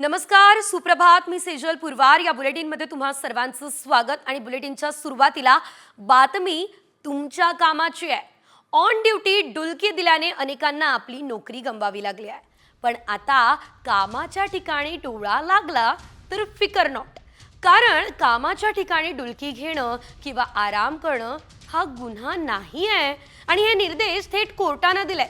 नमस्कार सुप्रभात. मी सेजल पुरवार. या बुलेटिनमध्ये तुम्हा सर्वांचं स्वागत आणि बुलेटिनच्या सुरुवातीला बातमी तुमच्या कामाची आहे. ऑन ड्युटी डुलकी दिल्याने अनेकांना आपली नोकरी गमवावी लागली आहे. पण आता कामाच्या ठिकाणी डोळा लागला तर फिकर नॉट कारण कामाच्या ठिकाणी डुलकी घेणं किंवा आराम करणं हा गुन्हा नाही आहे. आणि हे निर्देश थेट कोर्टानं दिले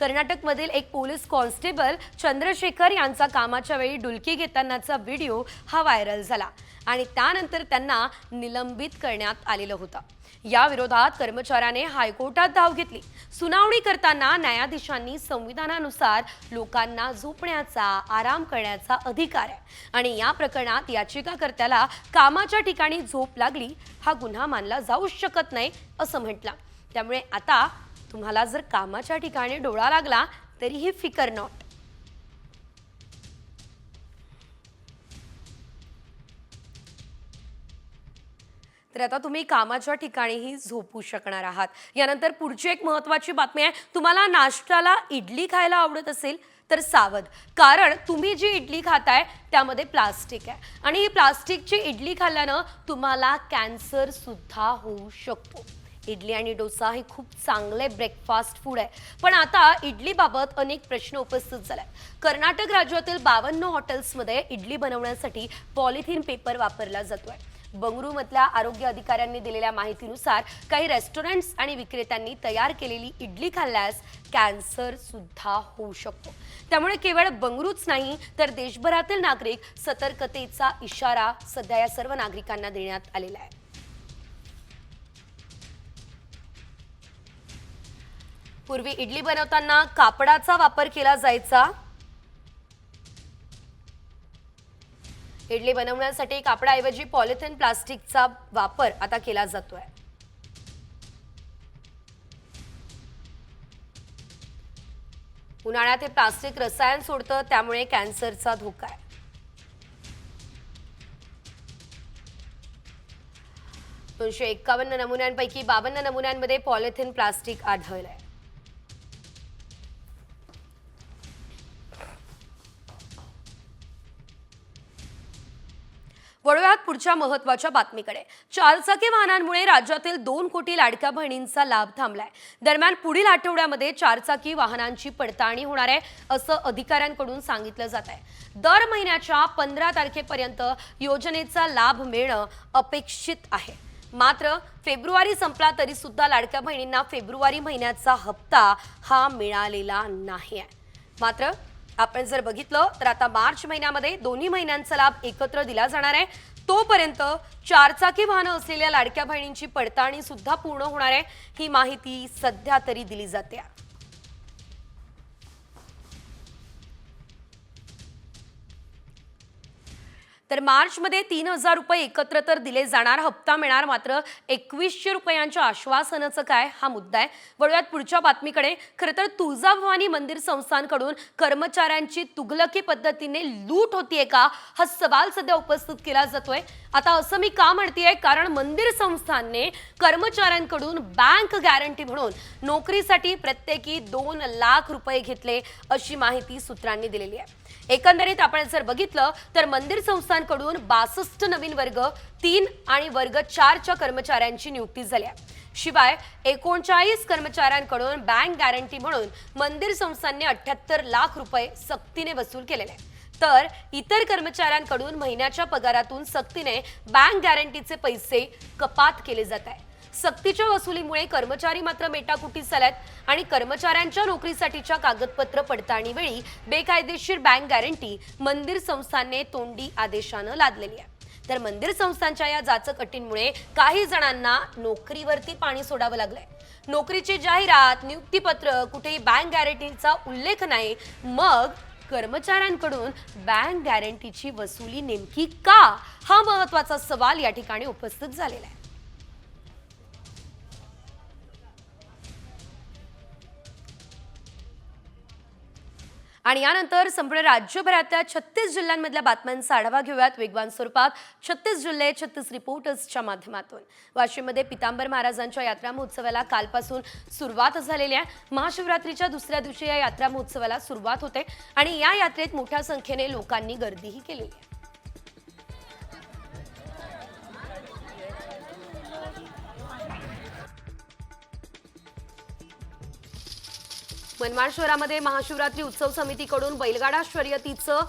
कर्नाटकमधील एक पोलीस कॉन्स्टेबल चंद्रशेखर यांचा कामाच्या वेळी डुलकी घेतानाचा व्हिडिओ हा व्हायरल झाला आणि त्यानंतर त्यांना निलंबित करण्यात आलेलं होतं. या विरोधात कर्मचाऱ्याने हायकोर्टात धाव घेतली. सुनावणी करताना न्यायाधीशांनी संविधानानुसार लोकांना झोपण्याचा आराम करण्याचा अधिकार आहे. आणि या प्रकरणात याचिकाकर्त्याला कामाच्या ठिकाणी झोप लागली हा गुन्हा मानला जाऊ शकत नाही असं म्हटलं. त्यामुळे आता तुम्हाला जर कामाच्या ठिकाणी डोळा लागला तरीही फिकर नॉट तर आता तुम्ही कामाच्या ठिकाणीही झोपू शकणार आहात. यानंतर पुढची एक महत्वाची बातमी आहे तुम्हाला नाश्त्याला इडली खायला आवडत असेल तर सावध. कारण तुम्ही जी इडली खाताय त्यामध्ये प्लास्टिक आहे. आणि ही प्लास्टिकची इडली खाल्ल्यानं तुम्हाला कॅन्सर सुद्धा होऊ शकतो. इडली आणि डोसा हे खूप चांगले ब्रेकफास्ट फूड आहे. पण आता इडलीबाबत अनेक प्रश्न उपस्थित झाले कर्नाटक राज्यातील बावन्न हॉटेल्समध्ये इडली बनवण्यासाठी पॉलिथिन पेपर वापरला जातोय. बंगळुरूमधल्या आरोग्य अधिकाऱ्यांनी दिलेल्या माहितीनुसार काही रेस्टॉरंट्स आणि विक्रेत्यांनी तयार केलेली इडली खाल्ल्यास कॅन्सर सुद्धा होऊ शकतो. त्यामुळे केवळ बंगळूरूच नाही तर देशभरातील नागरिक सतर्कतेचा इशारा सध्या या सर्व नागरिकांना देण्यात आलेला आहे. पूर्वी इडली बनवताना कापडाचा वापर केला जायचा. इडली बनवण्यासाठी कापडाऐवजी पॉलिथिन प्लास्टिकचा वापर आता केला जातोय. उन्हाळ्यात हे प्लास्टिक रसायन सोडतं त्यामुळे कॅन्सरचा धोका आहे. दोनशे एक्कावन्न नमुन्यांपैकी बावन्न नमुन्यांमध्ये पॉलिथिन प्लास्टिक आढळलंय. पुढच्या महत्त्वाच्या बातमीकडे. चारचाकी वाहनांमुळे राज्यातील दोन कोटी लाडक्या बहिणींचा लाभ थांबलाय. दरम्यान पुढील आठवड्यामध्ये चारचाकी वाहनांची पडताळणी होणार आहे असं अधिकाऱ्यांकडून सांगितलं जात आहे. दर महिन्याच्या पंधरा तारखेपर्यंत योजनेचा लाभ मिळणं अपेक्षित आहे. मात्र फेब्रुवारी संपला तरी सुद्धा लाडक्या बहिणींना फेब्रुवारी महिन्याचा हप्ता हा मिळालेला नाही आहे. मात्र आपण जर बघितलं तर आता मार्च महिन्यामध्ये दोन्ही महिन्यांचा लाभ एकत्र दिला जाणार आहे. तोपर्यंत चारचाकी वाहनं असलेल्या लाडक्या बहिणींची पडताळणी सुद्धा पूर्ण होणार आहे. ही माहिती सध्या तरी दिली जाते. तर मार्चमध्ये तीन हजार रुपये एकत्र तर दिले जाणार. हप्ता मिळणार मात्र एकवीसशे रुपयांच्या आश्वासनाचं काय? हा मुद्दा आहे. वळूयात पुढच्या बातमीकडे. खरं तर तुळजाभवानी मंदिर संस्थांकडून कर्मचाऱ्यांची तुघलकी पद्धतीने लूट होतीये का? हा सवाल सध्या उपस्थित केला जातोय. आता असं मी का म्हणतेय? कारण मंदिर संस्थांने कर्मचाऱ्यांकडून बँक गॅरंटी म्हणून नोकरीसाठी प्रत्येकी दोन लाख रुपये घेतले अशी माहिती सूत्रांनी दिलेली आहे. एकंदरीत आपण जर बघितलं तर मंदिर संस्थांकडून बासष्ट नवीन वर्ग तीन आणि वर्ग चारच्या कर्मचाऱ्यांची नियुक्ती झाली आहे. शिवाय एकोणचाळीस कर्मचाऱ्यांकडून बँक गॅरंटी म्हणून मंदिर संस्थांनी अठ्याहत्तर लाख रुपये सक्तीने वसूल केलेले आहे तर इतर कर्मचाऱ्यांकडून महिन्याच्या पगारातून सक्तीने बँक गॅरंटीचे पैसे कपात केले जात आहे सक्तीच्या वसुलीमुळे कर्मचारी मात्र मेटाकुटीस झाल्यात आणि कर्मचाऱ्यांच्या नोकरीसाठीच्या कागदपत्र पडताळणीवेळी बेकायदेशीर बँक गॅरंटी मंदिर संस्थांनी तोंडी आदेशानं लादलेली आहे. तर मंदिर संस्थांच्या या जाचक अटींमुळे काही जणांना नोकरीवरती पाणी सोडावं लागलंय. नोकरीची जाहिरात नियुक्तीपत्र कुठेही बँक गॅरंटीचा उल्लेख नाही. मग कर्मचाऱ्यांकडून बँक गॅरंटीची वसुली नेमकी का? हा महत्त्वाचा सवाल या ठिकाणी उपस्थित झालेला आहे. आणि यानंतर संपूर्ण राज्यभरातल्या छत्तीस जिल्ह्यांमधल्या बातम्यांचा आढावा घेऊयात वेगवान स्वरूपात. छत्तीस जिल्हे छत्तीस रिपोर्टर्सच्या माध्यमातून. वाशिममध्ये पितांबर महाराजांच्या यात्रा महोत्सवाला कालपासून सुरुवात झालेली आहे. महाशिवरात्रीच्या दुसऱ्या दिवशी या यात्रा महोत्सवाला सुरुवात होते आणि या यात्रेत मोठ्या संख्येने लोकांनी गर्दीही केलेली आहे. मनमाड शहरामध्ये महाशिवरात्री उत्सव समितीकडून बैलगाडा शर्यतीचं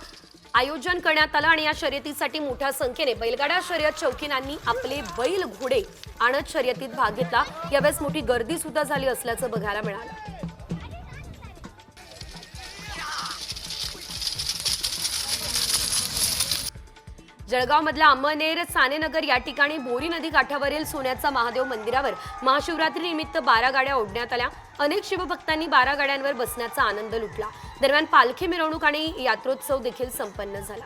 आयोजन करण्यात आलं आणि या शर्यतीसाठी मोठ्या संख्येने बैलगाडा शर्यत चौकीनांनी आपले बैल घोडे आणत शर्यतीत भाग घेतला. यावेळेस मोठी गर्दी सुद्धा झाली असल्याचं बघायला मिळालं. जळगावमधल्या अमनेर सानेनगर या ठिकाणी बोरी नदी काठावरील सोन्याचा महादेव मंदिरावर महाशिवरात्री निमित्त बारा गाड्या ओढण्यात आल्या. अनेक शिवभक्तांनी बारा गाड्यांवर बसण्याचा आनंद लुटला. दरम्यान पालखी मिरवणूक आणि यात्रोत्सव देखील संपन्न झाला.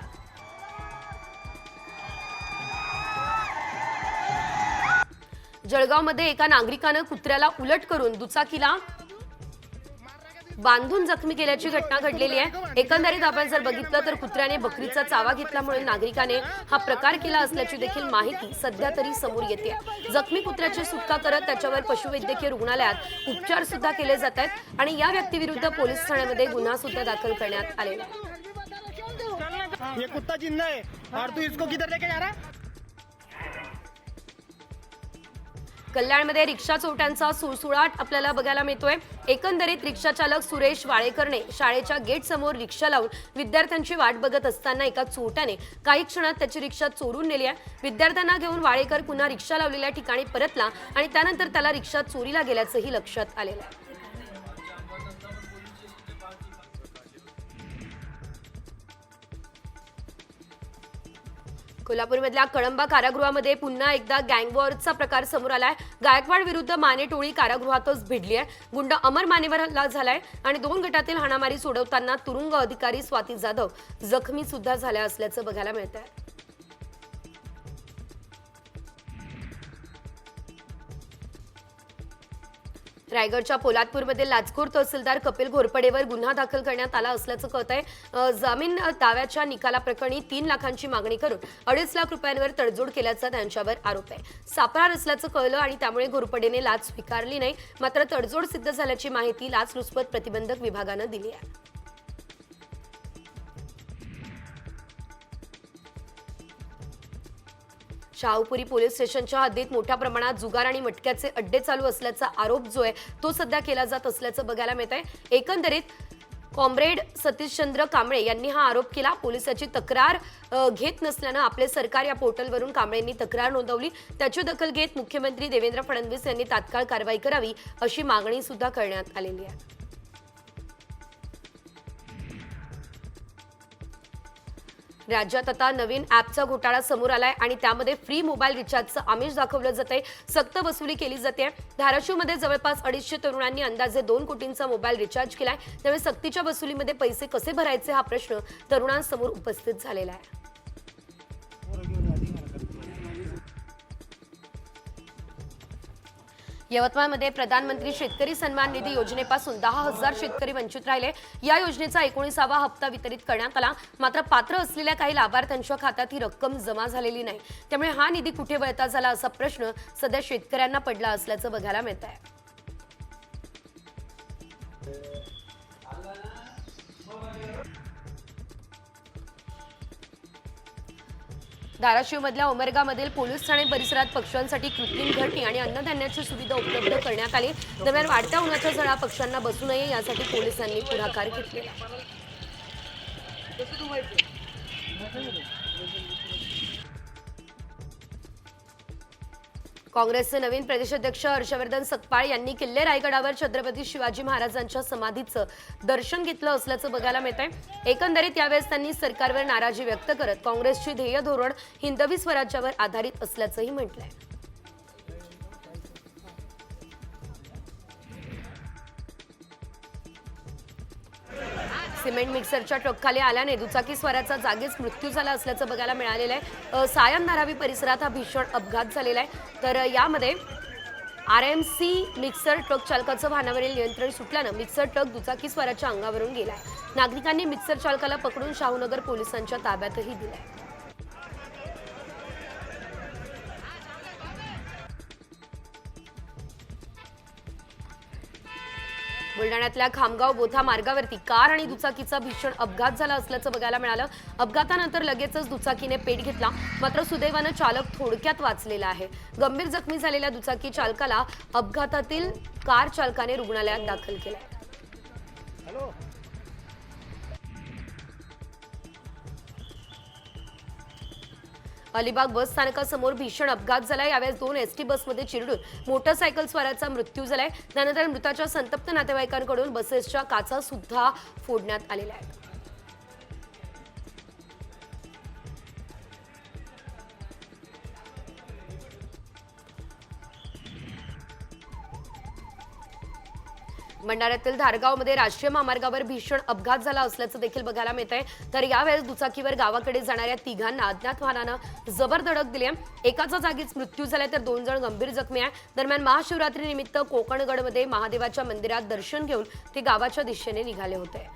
जळगावमध्ये एका नागरिकानं कुत्र्याला उलट करून दुचाकीला बांधून जखमी केल्याची घटना घडलेली आहे. एकंदरीत आपण जर बघितलं तर कुत्र्याने बकरीचा चावा घेतल्यामुळे नागरिकाने हा प्रकार केला असल्याची देखील माहिती सध्या तरी समोर येते. जखमी कुत्र्याची सुटका करत त्याच्यावर पशुवैद्यकीय रुग्णालयात उपचार सुद्धा केले जात आहेत आणि या व्यक्तीविरुद्ध पोलीस ठाण्यामध्ये गुन्हा सुद्धा दाखल करण्यात आलेला आहे. ये कुत्ता जिंदा है। और तू इसको किधर लेके जा रहा है? कल्याणमध्ये रिक्षा चोरट्यांचा सुळसुळाट आपल्याला बघायला मिळतोय. एकंदरीत रिक्षा चालक सुरेश वाळेकरने शाळेच्या गेट समोर रिक्षा लावून विद्यार्थ्यांची वाट बघत असताना एका चोरट्याने काही क्षणात त्याची रिक्षा चोरून नेली आहे. विद्यार्थ्यांना घेऊन वाळेकर पुन्हा रिक्षा लावलेल्या ठिकाणी परतला आणि त्यानंतर त्याला रिक्षा चोरीला गेल्याचंही लक्षात आलेलं आहे. कोल्हापूरमधल्या कळंबा कारागृहामध्ये पुन्हा एकदा गँगवॉरचा प्रकार समोर आलाय. गायकवाड विरुद्ध माने टोळी कारागृहातच भिडली आहे गुंड अमर मानेवर हल्ला झालाय आणि दोन गटातील हाणामारी सोडवताना तुरुंग अधिकारी स्वाती जाधव जखमी सुद्धा झाल्या असल्याचं बघायला मिळत आहे रायगडच्या पोलादपूरमध्ये लाचखोर तहसीलदार कपिल घोरपडेवर गुन्हा दाखल करण्यात आला असल्याचं कळत आहे. जामीन दाव्याच्या निकालाप्रकरणी तीन लाखांची मागणी करून अडीच लाख रुपयांवर तडजोड केल्याचा त्यांच्यावर आरोप आहे. सापळा रचल्याचं कळलं आणि त्यामुळे घोरपडेने लाच स्वीकारली नाही. मात्र तडजोड सिद्ध झाल्याची माहिती लाचलुचपत प्रतिबंधक विभागानं दिली आहे. शाहूपुरी पोलीस स्टेशनच्या हद्दीत मोठ्या प्रमाणात जुगार आणि मटक्याचे अड्डे चालू असल्याचा आरोप जो आहे तो सध्या केला जात असल्याचं बघायला मिळत आहे एकंदरीत कॉम्रेड सतीशचंद्र कांबळे यांनी हा आरोप केला. पोलिसाची तक्रार घेत नसल्यानं आपले सरकार या पोर्टलवरून कांबळेंनी तक्रार नोंदवली. त्याची दखल घेत मुख्यमंत्री देवेंद्र फडणवीस यांनी तात्काळ कारवाई करावी अशी मागणी सुद्धा करण्यात आलेली आहे. राज्यात आता नवीन ॲपचा घोटाळा समोर आलाय आणि त्यामध्ये फ्री मोबाईल रिचार्जचं आमिष दाखवलं जाते सक्त वसुली केली जाते. धाराशिवमध्ये जवळपास अडीचशे तरुणांनी अंदाजे दोन कोटींचा मोबाईल रिचार्ज केलाय. त्यामुळे सक्तीच्या वसुलीमध्ये पैसे कसे भरायचे हा प्रश्न तरुणांसमोर उपस्थित झालेला आहे. यवतमाळमध्ये प्रधानमंत्री शेतकरी सन्मान निधी योजनेपासून दहा हजार शेतकरी वंचित राहिले. या योजनेचा एकोणीसावा हप्ता वितरित करण्यात आला. मात्र पात्र असलेल्या काही लाभार्थ्यांच्या खात्यात ही रक्कम जमा झालेली नाही. त्यामुळे हा निधी कुठे वळता झाला असा प्रश्न सध्या शेतकऱ्यांना पडला असल्याचं बघायला मिळत आहे धाराशिवमधल्या उमरगामधील पोलीस ठाणे परिसरात पक्ष्यांसाठी कृत्रिम घरटी आणि अन्नधान्याची सुविधा उपलब्ध करण्यात आली. दरम्यान वाढत्या उन्हाच्या झळा पक्ष्यांना बसू नये यासाठी पोलिसांनी पुढाकार घेतलेला काँग्रेसचे नवीन प्रदेशाध्यक्ष हर्षवर्धन सकपाळ यांनी किल्ले रायगडावर छत्रपती शिवाजी महाराजांच्या समाधीचं दर्शन घेतलं असल्याचं बघायला मिळत आहे एकंदरीत यावेळेस त्यांनी सरकारवर नाराजी व्यक्त करत काँग्रेसची ध्येय धोरण हिंदवी स्वराज्यावर आधारित असल्याचंही म्हटलंय. सिमेंट मिक्सरच्या ट्रकखाली आल्याने दुचाकी स्वाराचा जागीच मृत्यू झाला असल्याचं बघायला मिळालेलं आहे. अ, सायन धारावी परिसरात हा भीषण अपघात झालेला आहे. तर यामध्ये R M C mixer truck चालकाचं वाहनावरील नियंत्रण सुटल्यानं मिक्सर ट्रक दुचाकीस्वाराच्या अंगावरून गेलाय नागरिकांनी मिक्सर चालकाला पकडून शाहूनगर पोलिसांच्या ताब्यातही दिलाय बुलढाण्यातल्या खामगाव बोथा मार्गावरती कार आणि दुचाकीचा भीषण अपघात झाला असल्याचं बघायला मिळालं. अपघातानंतर लगेचच दुचाकीने पेट घेतला. मात्र सुदैवानं चालक थोडक्यात वाचलेला आहे. गंभीर जखमी झालेल्या दुचाकी चालकाला अपघातातील कार चालकाने रुग्णालयात दाखल केलं अलिबाग बस स्थानकासमोर भीषण अपघात झाला यावेळेस दोन एसटी बसमध्ये चिरडून मोटरसायकल स्वाराचा मृत्यू झालाय. त्यानंतर मृताच्या संतप्त नातेवाईकांकडून बसेसच्या काचा सुद्धा फोडण्यात आलेल्या आहेत. भंडाऱ्यातील धारगावमध्ये राष्ट्रीय महामार्गावर भीषण अपघात झाला असल्याचं देखील बघायला मिळत आहे तर यावेळेस दुचाकीवर गावाकडे जाणाऱ्या तिघांना अज्ञात वाहनानं जबर धडक दिली आहे. एकाचा जागीच मृत्यू झालाय तर दोन जण गंभीर जखमी आहे दरम्यान महाशिवरात्री निमित्त कोकणगडमध्ये महादेवाच्या मंदिरात दर्शन घेऊन ते गावाच्या दिशेने निघाले होते.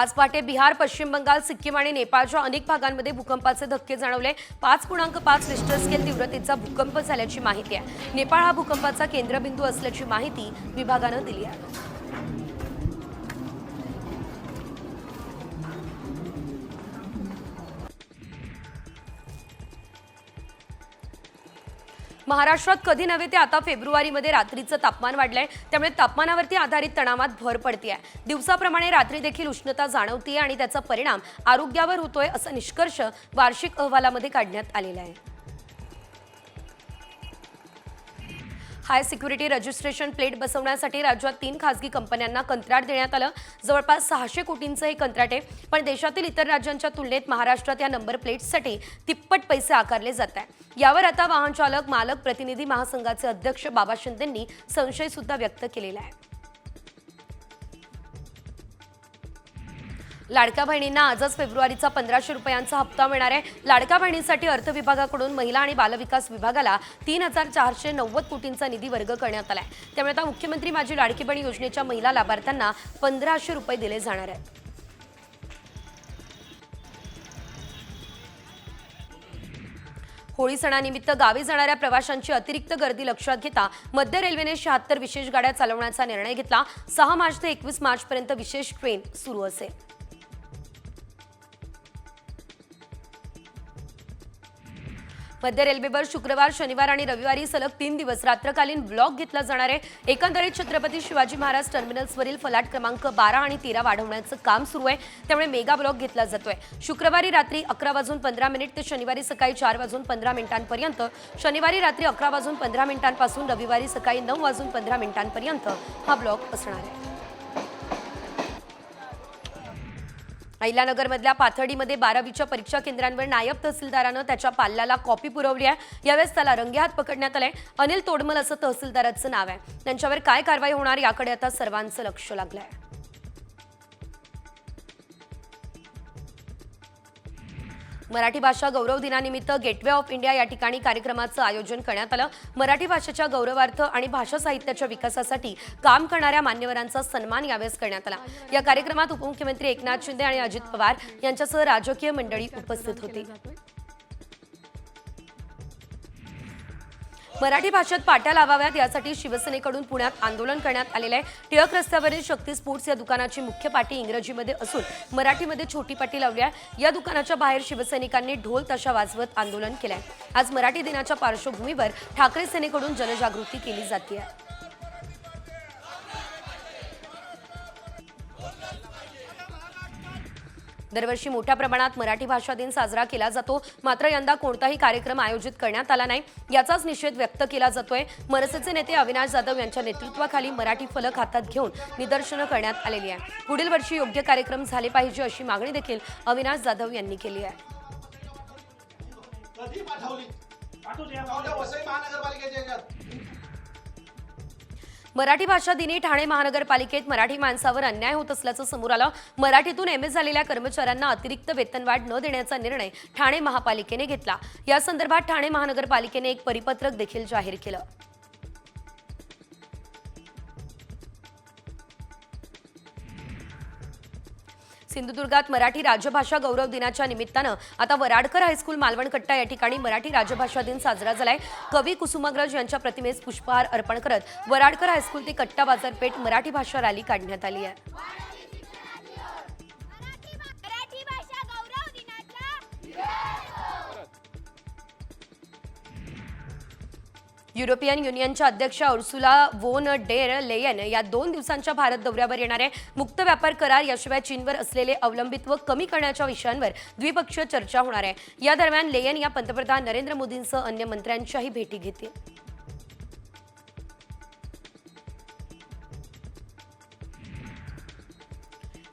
आज पहाटे बिहार पश्चिम बंगाल सिक्कीम आणि नेपाळच्या अनेक भागांमध्ये भूकंपाचे धक्के जाणवले. पाच पूर्णांक पाच रिस्टर स्केल तीव्रतेचा भूकंप झाल्याची माहिती आहे. नेपाळ हा भूकंपाचा केंद्रबिंदू असल्याची माहिती विभागानं दिली आहे. महाराष्ट्रात कधी नव्हे ते आता फेब्रुवारीमध्ये रात्रीचं तापमान वाढलंय. त्यामुळे तापमानावरती आधारित तणावात भर पडतीये. दिवसाप्रमाणे रात्री देखील उष्णता जाणवतीये आणि त्याचा परिणाम आरोग्यावर होतोय असा निष्कर्ष वार्षिक अहवालामध्ये काढण्यात आलेला आहे. हाय सिक्युरिटी रजिस्ट्रेशन प्लेट बसवण्यासाठी राज्यात तीन खासगी कंपन्यांना कंत्राट देण्यात आलं. जवळपास सहाशे कोटींचं हे कंत्राट आहे. पण देशातील इतर राज्यांच्या तुलनेत महाराष्ट्रात या नंबर प्लेट्ससाठी तिप्पट पैसे आकारले जात आहे यावर आता वाहन चालक मालक प्रतिनिधी महासंघाचे अध्यक्ष बाबा शिंदेंनी संशय सुद्धा व्यक्त केलेला आहे. लाडक्या बहिणींना आजच फेब्रुवारीचा पंधराशे रुपयांचा हप्ता मिळणार आहे. लाडक्या बहिणींसाठी अर्थ विभागाकडून महिला आणि बालविकास विभागाला तीन हजार चारशे नव्वद कोटींचा निधी वर्ग करण्यात आलाय. त्यामुळे आता मुख्यमंत्री माझी लाडकी बहीण योजनेच्या महिला लाभार्थ्यांना पंधराशे रुपये दिले जाणार आहेत. होळी सणानिमित्त गावी जाणाऱ्या प्रवाशांची अतिरिक्त गर्दी लक्षात घेता मध्य रेल्वेने शहात्तर विशेष गाड्या चालवण्याचा निर्णय घेतला. सहा मार्च ते एकवीस मार्चपर्यंत विशेष ट्रेन सुरू असेल. मध्य रेल्वेवर शुक्रवार शनिवार आणि रविवारी सलग तीन दिवस रात्रकालीन ब्लॉक घेतला जाणार आहे. एकंदरीत छत्रपती शिवाजी महाराज टर्मिनल्सवरील फलाट क्रमांक बारा आणि तेरा वाढवण्याचं काम सुरू आहे. त्यामुळे मेगा ब्लॉक घेतला जातोय. शुक्रवारी रात्री अकरा वाजून पंधरा मिनिट ते शनिवारी सकाळी चार वाजून पंधरा मिनिटांपर्यंत शनिवारी रात्री अकरा वाजून पंधरा मिनिटांपासून रविवारी सकाळी नऊ वाजून पंधरा मिनिटांपर्यंत हा ब्लॉक असणार आहे. अहिल्यानगरमधल्या पाथर्डीमध्ये बारावीच्या परीक्षा केंद्रांवर नायब तहसीलदारानं त्याच्या पाल्याला कॉपी पुरवली आहे. यावेळेस त्याला रंगेहात पकडण्यात आलंय अनिल तोडमल असं तहसीलदाराचं नाव आहे. त्यांच्यावर काय कारवाई होणार याकडे आता सर्वांचं लक्ष लागलं आहे मराठी भाषा गौरव दिनानिमित्त गेटवे ऑफ इंडिया या ठिकाणी कार्यक्रमाचं आयोजन करण्यात आलं. मराठी भाषेच्या गौरवार्थ आणि भाषा साहित्याच्या विकासासाठी काम करणाऱ्या मान्यवरांचा सन्मान यावेळेस करण्यात आला. या कार्यक्रमात उपमुख्यमंत्री एकनाथ शिंदे आणि अजित पवार यांच्यासह राजकीय मंडळी उपस्थित होती. मराठी भाषेत पाट्या लावाव्यात यासाठी शिवसेनेकडून पुण्यात आंदोलन करण्यात आलेलं आहे. टिळक रस्त्यावरील शक्ती स्पोर्ट्स या दुकानाची मुख्य पाटी इंग्रजीमध्ये असून मराठीमध्ये छोटी पाटी लावली आहे. या दुकानाच्या बाहेर शिवसैनिकांनी ढोल तशा वाजवत आंदोलन केलंय. आज मराठी दिनाच्या पार्श्वभूमीवर ठाकरे सेनेकडून जनजागृती केली जाते दरवर्षी मोठ्या प्रमाणात मराठी भाषा दिन साजरा केला जातो. मात्र यंदा कोणताही कार्यक्रम आयोजित करण्यात आला नाही. याचाच निषेध व्यक्त केला जातोय. मनसेचे नेते अविनाश जाधव यांच्या नेतृत्वाखाली मराठी फलक हातात घेऊन निदर्शनं करण्यात आलेली आहे. पुढील वर्षी योग्य कार्यक्रम झाले पाहिजे अशी मागणी देखील अविनाश जाधव यांनी केली आहे. महानगरपालिकेच्या मराठी भाषा दिनी ठाणे महानगरपालिकेत मराठी माणसावर अन्याय होत असल्याचं समोर आलं. मराठीतून एम एस झालेल्या कर्मचाऱ्यांना अतिरिक्त वेतनवाढ न देण्याचा निर्णय ठाणे महापालिकेने घेतला. या संदर्भात ठाणे महानगरपालिकेने एक परिपत्रक देखील जाहीर केलं. सिंधुदुर्गात मराठी राजभाषा गौरव दिनाच्या निमित्तानं आता वराडकर हायस्कूल मालवण कट्टा या ठिकाणी मराठी राजभाषा दिन साजरा झालाय. कवी कुसुमाग्रज यांच्या प्रतिमेस पुष्पहार अर्पण करत वराडकर हायस्कूल ते कट्टा बाजारपेठ मराठी भाषा रॅली काढण्यात आली आहे. युरोपियन युनियनच्या अध्यक्षा उर्सुला वोन डेर लेयन या दोन दिवसांच्या भारत दौऱ्यावर येणारे मुक्त व्यापार करार याशिवाय चीनवर असलेले अवलंबित्व कमी करण्याच्या विषयांवर द्विपक्षीय चर्चा होणार आहे. या दरम्यान लेयन या पंतप्रधान नरेंद्र मोदींसह अन्य मंत्र्यांच्याही भेटी घेतील.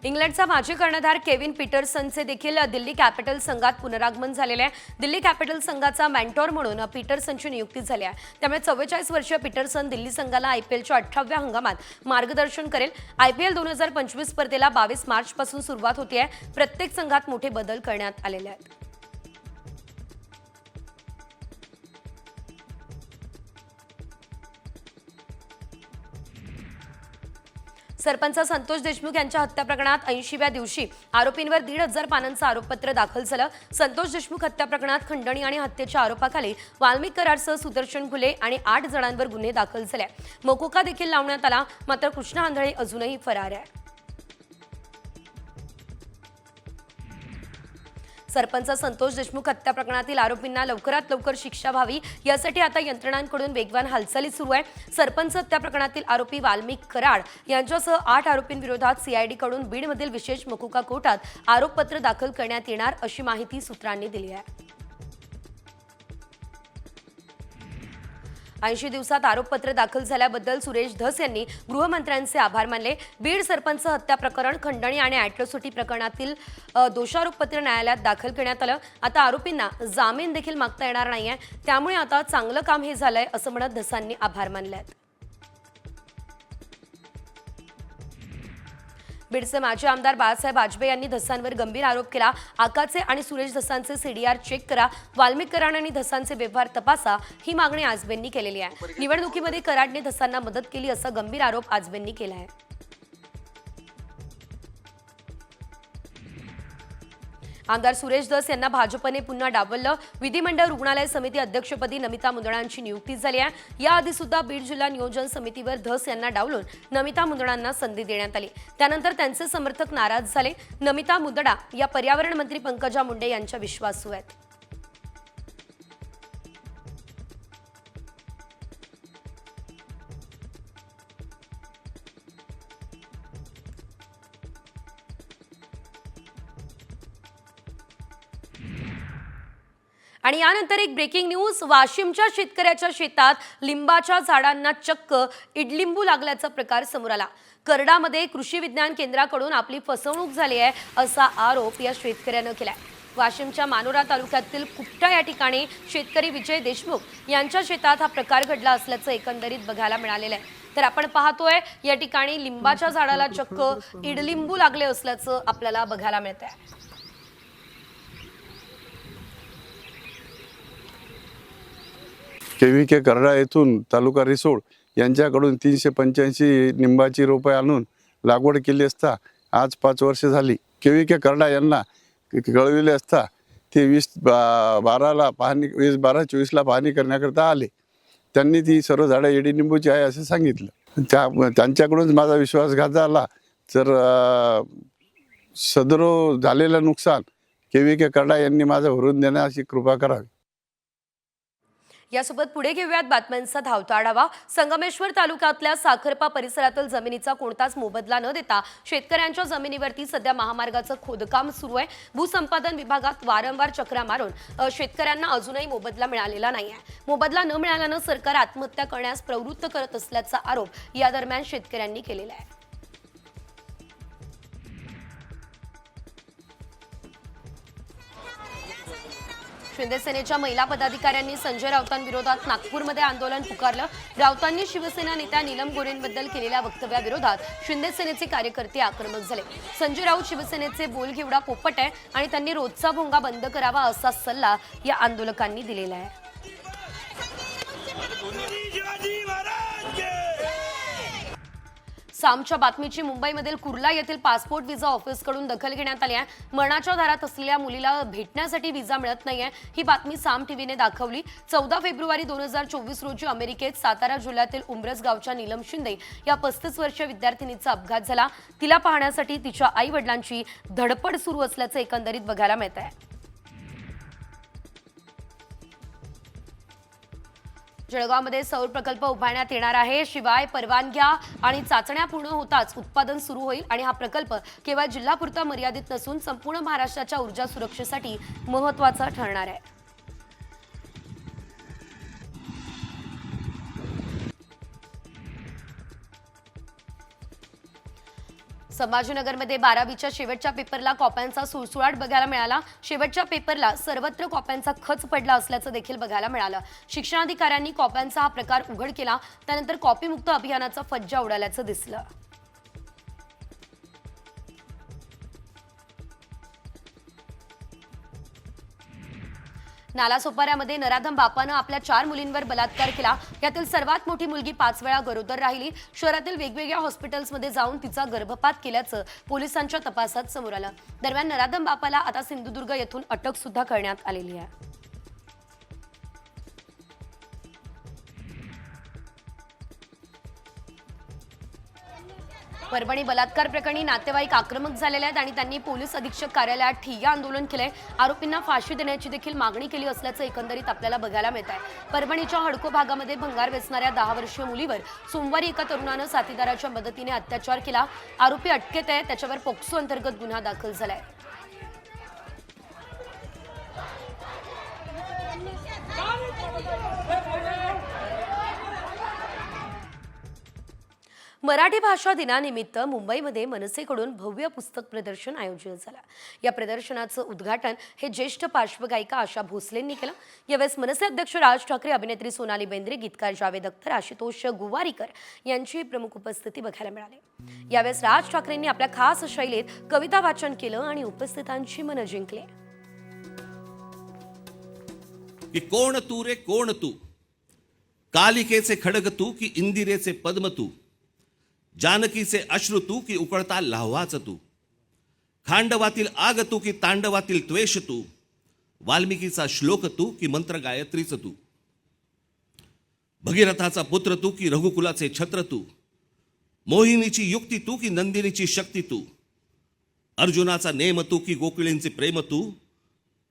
इंग्लंडचा माजी कर्णधार केविन पीटरसनचे देखील दिल्ली कॅपिटल संघात पुनरागमन झालेले आहे. दिल्ली कॅपिटल संघाचा मॅन्टॉर म्हणून पीटरसनची नियुक्ती झाली आहे. त्यामुळे चव्वेचाळीस वर्षीय पीटरसन दिल्ली संघाला आयपीएलच्या अठराव्या हंगामात मार्गदर्शन करेल. आयपीएल दोन हजार पंचवीस स्पर्धेला बावीस मार्चपासून सुरुवात होती आहे प्रत्येक संघात मोठे बदल करण्यात आलेले आहेत. सरपंच संतोष देशमुख यांच्या हत्या प्रकरणात ऐंशीव्या दिवशी आरोपींवर दीड हजार पानांचं आरोपपत्र दाखल झालं. संतोष देशमुख हत्या प्रकरणात खंडणी आणि हत्येच्या आरोपाखाली वाल्मिक करारसह सुदर्शन घुले आणि आठ जणांवर गुन्हे दाखल झाले. मोकोका देखील लावण्यात आला मात्र कृष्णा आंधळे अजूनही फरार आहे. सरपंच संतोष देशमुख हत्या प्रकरणातील आरोपींना लवकरात लवकर शिक्षा व्हावी यासाठी आता यंत्रणांकडून वेगवान हालचाली सुरू आहे. सरपंच हत्या प्रकरणातील आरोपी वाल्मिक कराड यांच्यासह आठ आरोपींविरोधात सीआयडीकडून बीडमधील विशेष मकुका कोर्टात आरोपपत्र दाखल करण्यात येणार अशी माहिती सूत्रांनी दिली आहे. ऐंशी दिवसात आरोपपत्र दाखल झाल्याबद्दल सुरेश धस यांनी गृहमंत्र्यांचे आभार मानले. बीड सरपंच हत्या प्रकरण खंडणी आणि अॅट्रोसिटी प्रकरणातील दोषारोपपत्र न्यायालयात दाखल करण्यात आलं. आता आरोपींना जामीन देखील मागता येणार नाहीये. त्यामुळे आता चांगलं काम हे झालंय असं म्हणत धसांनी आभार मानले आहेत. बीडचे माजी आमदार बाळासाहेब आजबे यांनी धसांवर गंभीर आरोप केला. आकाचे आणि सुरेश धसांचे सीडीआर चेक करा. वाल्मिक कराड आणि धसांचे व्यवहार तपासा ही मागणी आजबेंनी केलेली आहे. निवडणुकीमध्ये कराडने धसांना मदत केली असा गंभीर आरोप आजबेंनी केला आहे. आमदार सुरेश धस यांना भाजपने पुन्हा डावललं. विधिमंडळ रुग्णालय समिती अध्यक्षपदी नमिता मुंदडांची नियुक्ती झाली आहे. याआधी सुद्धा बीड जिल्हा नियोजन समितीवर धस यांना डावलून नमिता मुंदडांना संधी देण्यात आली. त्यानंतर त्यांचे समर्थक नाराज झाले. नमिता मुंदडा या पर्यावरण मंत्री पंकजा मुंडे यांच्या विश्वासू आहेत. आणि यानंतर एक ब्रेकिंग न्यूज वाशिमच्या शेतकऱ्याच्या शेतात लिंबाच्या झाडांना चक्क इडलिंबू लागल्याचा प्रकार समोर आला. करडामध्ये कृषी विज्ञान केंद्राकडून आपली फसवणूक झाली आहे असा आरोप या शेतकऱ्यानं केलाय. वाशिमच्या मानोरा तालुक्यातील कुपटा या ठिकाणी शेतकरी विजय देशमुख यांच्या शेतात हा प्रकार घडला असल्याचं एकंदरीत बघायला मिळालेलं आहे. तर आपण पाहतोय या ठिकाणी लिंबाच्या झाडाला चक्क इडलिंबू लागले असल्याचं आपल्याला बघायला मिळत आहे के व्ही के करडा येथून तालुका रिसोड यांच्याकडून तीनशे पंच्याऐंशी निंबाची रोपे आणून लागवड केली असता आज पाच वर्षे झाली. के व्ही के करडा यांना कळविले असता ते वीस बा बाराला पाहणी वीस बारा चोवीसला पाहणी करण्याकरता आले. त्यांनी ती सर्व झाडं एडी निंबूची आहे असं सांगितलं. त्या त्यांच्याकडूनच माझा विश्वासघात झाला. तर सदरो झालेलं नुकसान के व्ही के करडा यांनी माझं भरून देण्याची कृपा करावी. यासोबत पुढे घेऊयात बातम्यांचा धावता आढावा. संगमेश्वर तालुक्यातल्या साखरपा परिसरातील जमिनीचा कोणताच मोबदला न देता शेतकऱ्यांच्या जमिनीवरती सध्या महामार्गाचं खोदकाम सुरू आहे. भूसंपादन विभागात वारंवार चक्रा मारून शेतकऱ्यांना अजूनही मोबदला मिळालेला नाही आहे. मोबदला न मिळाल्यानं सरकार आत्महत्या करण्यास प्रवृत्त करत असल्याचा आरोप या दरम्यान शेतकऱ्यांनी केलेला आहे. शिंदेसेनेच्या महिला पदाधिकाऱ्यांनी संजय राऊतांविरोधात नागपूरमध्ये आंदोलन पुकारलं. राऊतांनी शिवसेना नेत्या नीलम गोरेंबद्दल केलेल्या वक्तव्याविरोधात शिंदेसेनेचे कार्यकर्ते आक्रमक झाले. संजय राऊत शिवसेनेचे बोलघेवडा पोपट आहे आणि त्यांनी रोजचा भोंगा बंद करावा असा सल्ला या आंदोलकांनी दिलेला आहे. सामच्या बातमीची मुंबईमधील कुर्ला येथील पासपोर्ट व्हिसा ऑफिसकडून दखल घेण्यात आली आहे. मरणाच्या दारात असलेल्या मुलीला भेटण्यासाठी व्हिसा मिळत नाहीये. ही बातमी साम टीव्हीने दाखवली. चौदा फेब्रुवारी दोन हजार चोवीस रोजी अमेरिकेत सातारा जिल्ह्यातील उमरस गावच्या नीलम शिंदे या पस्तीस वर्षीय विद्यार्थिनीचा अपघात झाला. तिला पाहण्यासाठी तिच्या आई वडिलांची धडपड सुरू असल्याचं एकंदरीत बघायला मिळत आहे जळगावमध्ये सौर प्रकल्प उभारण्यात येणार आहे. शिवाय परवानग्या आणि चाचण्या पूर्ण होताच उत्पादन सुरू होईल आणि हा प्रकल्प केवळ जिल्हापुरता मर्यादित नसून संपूर्ण महाराष्ट्राच्या ऊर्जा सुरक्षेसाठी महत्त्वाचा ठरणार आहे. संभाजीनगरमध्ये बारावीच्या शेवटच्या पेपरला कॉप्यांचा सुळसुळाट बघायला मिळाला. शेवटच्या पेपरला सर्वत्र कॉप्यांचा खच पडला असल्याचं देखील बघायला मिळालं. शिक्षणाधिकाऱ्यांनी कॉप्यांचा हा प्रकार उघड केला. त्यानंतर कॉपीमुक्त अभियानाचा फज्जा उडाल्याचं दिसलं. नालासोपाऱ्यामध्ये नराधम बापानं आपल्या चार मुलींवर बलात्कार केला. यातील सर्वात मोठी मुलगी पाच वेळा गरोदर राहिली. शहरातील वेगवेगळ्या हॉस्पिटल्समध्ये जाऊन तिचा गर्भपात केल्याचं पोलिसांच्या तपासात समोर आलं. दरम्यान नराधम बापाला आता सिंधुदुर्ग येथून अटक सुद्धा करण्यात आलेली आहे. परभणी बलात्कार प्रकरणी नातेवाईक आक्रमक झालेले आहेत आणि त्यांनी पोलीस अधीक्षक कार्यालयात ठिय्या आंदोलन केलंय. आरोपींना फाशी देण्याची देखील मागणी केली असल्याचं एकंदरीत आपल्याला बघायला मिळत आहे परभणीच्या हडको भागामध्ये भंगार वेचणाऱ्या दहा वर्षीय मुलीवर सोमवारी एका तरुणानं साथीदाराच्या मदतीने अत्याचार केला. आरोपी अटकेत आहे. त्याच्यावर पोक्सो अंतर्गत गुन्हा दाखल झालाय. मराठी भाषा दिनानिमित्त मुंबईमध्ये मनसेकडून भव्य पुस्तक प्रदर्शन आयोजित झालं. या प्रदर्शनाचं उद्घाटन हे ज्येष्ठ पार्श्वगायिका आशा भोसलेंनी केलं. यावेळेस मनसे अध्यक्ष राज ठाकरे अभिनेत्री सोनाली बेंद्रे गीतकार जावेद अख्तर आशुतोष गुवारीकर यांची प्रमुख उपस्थिती बघायला मिळाली. यावेळेस राज ठाकरेंनी आपल्या खास शैलीत कविता वाचन केलं आणि उपस्थितांची मनं जिंकली. की कोण तू रे कोण तू? कालिकेचे खडग तू की इंदिरेचे पद्म तू? जानकीचे अश्रू तू की उकळता लाव्हाच तू? खांडवातील आग तू की तांडवातील त्वेष तू? वाल्मिकीचा श्लोक तू की मंत्र गायत्रीच तू? भगीरथाचा पुत्र तू की रघुकुलाचे छत्र तू? मोहिनीची युक्ती तू की नंदिनीची शक्ती तू? अर्जुनाचा नेम तू की गोकुळींचे प्रेम तू?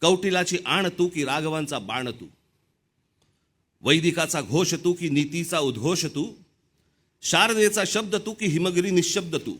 कौटिलाची आण तू की राघवांचा बाण तू? वैदिकाचा घोष तू की नीतीचा उद्घोष तू? शारदेचा शब्द तू की हिमगिरी निशब्द तू?